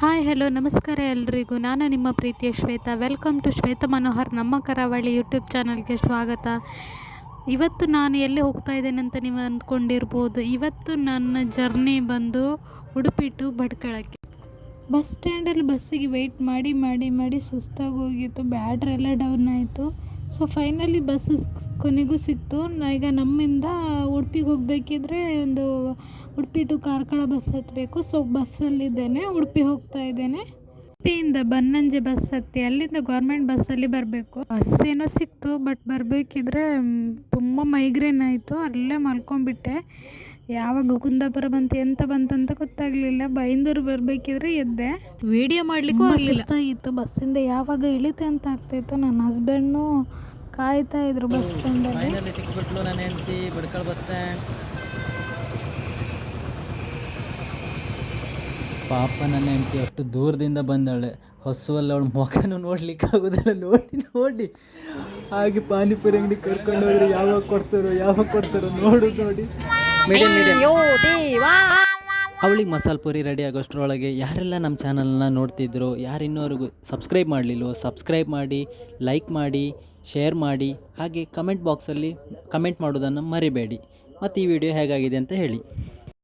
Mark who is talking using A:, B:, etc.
A: Hi, hello, ನಮಸ್ಕಾರ ಎಲ್ರಿಗೂ. ನಾನು ನಿಮ್ಮ ಪ್ರೀತಿಯ ಶ್ವೇತಾ. ವೆಲ್ಕಮ್ ಟು ಶ್ವೇತ ಮನೋಹರ್, ನಮ್ಮ ಕರಾವಳಿ ಯೂಟ್ಯೂಬ್ ಚಾನಲ್ಗೆ ಸ್ವಾಗತ. ಇವತ್ತು ನಾನು ಎಲ್ಲಿ ಹೋಗ್ತಾ ಇದ್ದೇನೆ ಅಂತ ನೀವು ಅಂದ್ಕೊಂಡಿರ್ಬೋದು. ಇವತ್ತು ನನ್ನ ಜರ್ನಿ ಬಂದು ಉಡುಪಿ ಟು ಭಟ್ಕಳಕ್ಕೆ ಬಸ್ ಸ್ಟ್ಯಾಂಡಲ್ಲಿ ಬಸ್ಸಿಗೆ ವೆಯ್ಟ್ ಮಾಡಿ ಮಾಡಿ ಮಾಡಿ ಸುಸ್ತಾಗಿ ಹೋಗಿತ್ತು. ಬ್ಯಾಟ್ರಿ ಎಲ್ಲ ಡೌನ್ ಆಯಿತು. ಸೊ ಫೈನಲಿ ಬಸ್ ಕೊನೆಗೂ ಸಿಕ್ತು. ನಾ ಈಗ ನಮ್ಮಿಂದ ಉಡುಪಿಗೆ ಹೋಗಬೇಕಿದ್ರೆ ಒಂದು ಉಡುಪಿ ಟು ಕಾರ್ಕಳ ಬಸ್ ಹತ್ತಬೇಕು ಸೊ ಬಸ್ಸಲ್ಲಿದ್ದೇನೆ ಉಡುಪಿ ಹೋಗ್ತಾ ಇದ್ದೇನೆ. ಉಡುಪಿಯಿಂದ ಬನ್ನಂಜೆ ಬಸ್ ಹತ್ತಿ ಅಲ್ಲಿಂದ ಗೌರ್ಮೆಂಟ್ ಬಸ್ಸಲ್ಲಿ ಬರಬೇಕು. ಬಸ್ ಏನೋ ಸಿಕ್ತು ಬಟ್ ಬರಬೇಕಿದ್ರೆ ತುಂಬ ಮೈಗ್ರೇನ್ ಆಯಿತು. ಅಲ್ಲೇ ಮಲ್ಕೊಂಡ್ಬಿಟ್ಟೆ. ಯಾವಾಗ ಕುಂದಾಪುರ ಬಂತು ಎಂತ ಬಂತಂತ ಗೊತ್ತಾಗಲಿಲ್ಲ. ಬೈಂದೂರು ಬರಬೇಕಿದ್ರೆ ಎದ್ದೆ. ವಿಡಿಯೋ ಮಾಡಲಿಕ್ಕೂ ಇತ್ತು. ಬಸ್ಸಿಂದ ಯಾವಾಗ ಇಳಿತೆ ಅಂತ ಆಗ್ತಾಯಿತ್ತು ನನ್ನ ಹಸ್ಬೆಂಡ್ನು ಕಾಯ್ತಾ ಇದ್ರು ಬಸ್ ಸ್ಟ್ಯಾಂಡಲ್ಲಿ.
B: ಫೈನಲಿ ಸಿಕ್ಬಿಟ್ಲು ನನ್ನ ಹೆಂಡತಿ ಬಡ್ಕಲ್ ಬಸ್ ಸ್ಟ್ಯಾಂಡ್. ಪಾಪ ನನ್ನ ಹೆಂಡತಿ ಅಷ್ಟು ದೂರದಿಂದ ಬಂದವಳೆ ಹೊಸುವಲ್ಲಿ ಅವಳ ಮುಖನೂ ನೋಡ್ಲಿಕ್ಕೆ ಆಗೋದಿಲ್ಲ ನೋಡಿ ನೋಡಿ. ಹಾಗೆ ಪಾನಿಪುರಿ ಅಂಗಡಿ ಕರ್ಕೊಂಡು ಹೋದ್ರೆ ಯಾವಾಗ ಕೊಡ್ತಾರೋ ಯಾವಾಗ ಕೊಡ್ತಾರೋ ನೋಡು ನೋಡಿ. ಮೀಡಿಯಂ ಮೀಡಿಯಂ ಅವಳಿಗೆ ಮಸಾಲೆ ಪುರಿ ರೆಡಿ ಆಗೋಷ್ಟ್ರೊಳಗೆ ಯಾರೆಲ್ಲ ನಮ್ಮ ಚಾನಲ್ನ ನೋಡ್ತಿದ್ರು ಯಾರು ಇನ್ನೋರಿಗೂ ಸಬ್ಸ್ಕ್ರೈಬ್ ಮಾಡಲಿಲ್ವೋ ಸಬ್ಸ್ಕ್ರೈಬ್ ಮಾಡಿ ಲೈಕ್ ಮಾಡಿ ಶೇರ್ ಮಾಡಿ ಹಾಗೆ ಕಮೆಂಟ್ ಬಾಕ್ಸಲ್ಲಿ ಕಮೆಂಟ್ ಮಾಡೋದನ್ನು ಮರಿಬೇಡಿ. ಮತ್ತು ಈ ವಿಡಿಯೋ ಹೇಗಾಗಿದೆ ಅಂತ ಹೇಳಿ.